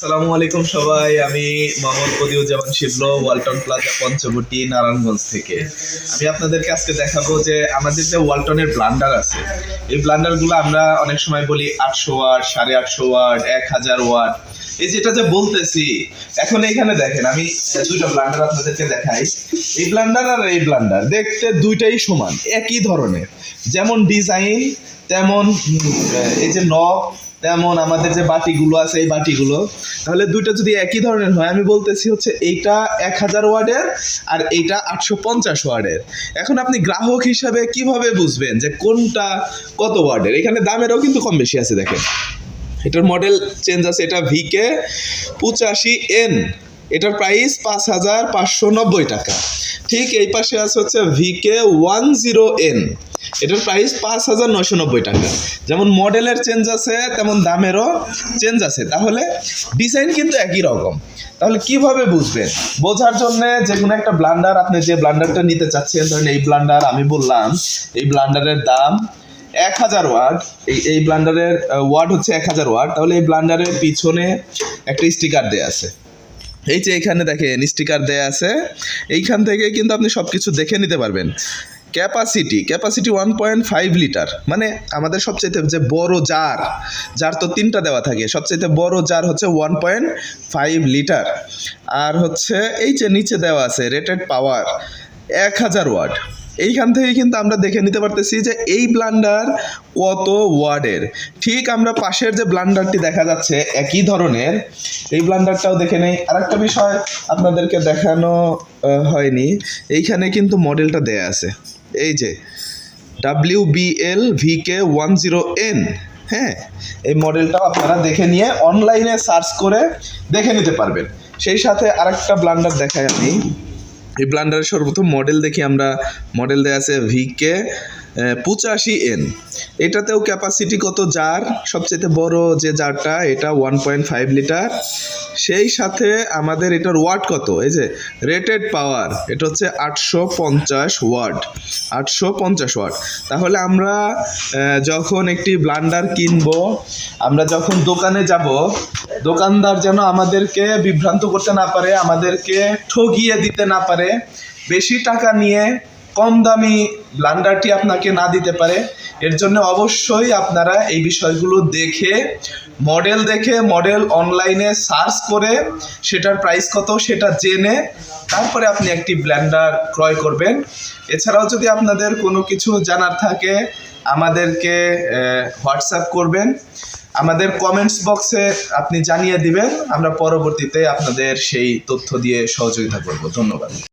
আসসালামু আলাইকুম সবাই, আমি মোহাম্মদ বদিউজ্জামান শিবল ওয়ালটন প্লাজা, পঞ্চবটি, নারায়ণগঞ্জ থেকে। আমি আপনাদেরকে আজকে দেখাবো যে আমাদের যে ওয়ালটনের ব্লান্ডার আছে, এই ব্লান্ডারগুলো আমরা অনেক সময় বলি আটশো ওয়াট, সাড়ে আটশো ওয়াট, এক হাজার ওয়াট। এই যেটা যে বলতেছি, এখন এইখানে দেখেন, আমি দুইটা ব্লান্ডার আপনাদেরকে দেখাই। এই ব্লান্ডার আর এই ব্লান্ডার দেখতে দুইটাই সমান, একই ধরনের। যেমন ডিজাইন তেমন এই যে নব তেমন আমাদের যে বাটিগুলো আছে, এই বাটিগুলো। তাহলে দুইটা যদি একই ধরনের হয়, আমি বলতেছি হচ্ছে এইটা এক হাজার ওয়ার্ডের আর এইটা আটশো পঞ্চাশ ওয়ার্ডের। এখন আপনি গ্রাহক হিসাবে কীভাবে বুঝবেন যে কোনটা কত ওয়ার্ডের? এখানে দামেরও কিন্তু কম বেশি আছে, দেখেন। এটার মডেল চেঞ্জ আছে, এটা ভিকে পঁচাশি এন এটার প্রাইস পাঁচ হাজার পাঁচশো নব্বই টাকা। ঠিক এই পাশে আছে হচ্ছে ভিকে ওয়ান জিরো এন এটার প্রাইস পাঁচ হাজার নয়শো নব্বই টাকা। যেমন মডেলের চেঞ্জ আছে, তেমন দামেরও চেঞ্জ আছে। তাহলে ডিজাইন কিন্তু একই রকম। তাহলে কীভাবে বুঝবেন? বোঝার জন্য যে কোনো একটা ব্লান্ডার আপনি যে ব্লান্ডারটা নিতে চাচ্ছেন, ধরেন এই ব্লান্ডার আমি বললাম, এই ব্লান্ডারের দাম এক হাজার ওয়াট। এই এই ব্লান্ডারের ওয়াট হচ্ছে এক হাজার ওয়াট। তাহলে এই ব্লান্ডারের পিছনে একটা স্টিকার দেয়া আছে। এই যে এখানে দেখেন, স্টিকার দেয়া আছে। এইখান থেকে কিন্তু আপনি সব কিছু দেখে নিতে পারবেন। Capacity capacity one point five litre. মানে আমাদের সবচেয়ে যে বড় জার জার তো তিনটা দেওয়া থাকে সবচেয়ে বড় জার হচ্ছে ওয়ান পয়েন্ট ফাইভ লিটার। আর হচ্ছে এই যে নিচে দেওয়া আছে, রেটেড পাওয়ার, এক হাজার ওয়াট। এইখান থেকে কিন্তু আমরা দেখে নিতে পারতেছি যে এই ব্লান্ডার কত ওয়ার্ডের। ঠিক আমরা পাশের যে ব্লান্ডারটি দেখা যাচ্ছে একই ধরনের, এই ব্লান্ডারটাও দেখে নেই। আরেকটা বিষয় আপনাদেরকে দেখানো হয়নি। এইখানে কিন্তু মডেলটা দেয়া আছে। এই যে W BL VK one zero N হ্যাঁ? এই মডেলটাও আপনারা দেখে নিয়ে অনলাইনে সার্চ করে দেখে নিতে পারবেন। সেই সাথে আরেকটা ব্লান্ডার দেখায় আমি। এই ব্লান্ডারের সর্বপ্রথম মডেল দেখি আমরা। মডেল দেওয়া আছে ভিকে পঁচাশি এন। এটাতেও ক্যাপাসিটি কত জার সবচেয়ে বড় যে জারটা এটা ওয়ান পয়েন্ট ফাইভ লিটার সেই সাথে আমাদের এটার ওয়াট কত? এই যে রেটেড পাওয়ার এটা হচ্ছে আটশো পঞ্চাশ ওয়াট আটশো পঞ্চাশ ওয়াট তাহলে আমরা যখন একটি ব্লান্ডার কিনবো, আমরা যখন দোকানে যাব, দোকানদার যেন আমাদেরকে বিভ্রান্ত করতে না পারে, আমাদেরকে ঠগিয়ে দিতে না পারে, বেশি টাকা নিয়ে কম দামি ব্লান্ডারটি আপনাকে না দিতে পারে। এর জন্য অবশ্যই আপনারা এই বিষয়গুলো দেখে, মডেল দেখে, মডেল অনলাইনে সার্চ করে সেটার প্রাইস কত সেটা জেনে তারপরে আপনি একটি ব্ল্যান্ডার ক্রয় করবেন। এছাড়াও যদি আপনাদের কোনো কিছু জানার থাকে, আমাদেরকে হোয়াটসঅ্যাপ করবেন। আমাদের কমেন্টস বক্সে আপনি জানিয়ে দিবেন। আমরা পরবর্তীতে আপনাদের সেই তথ্য দিয়ে সহযোগিতা করব। ধন্যবাদ।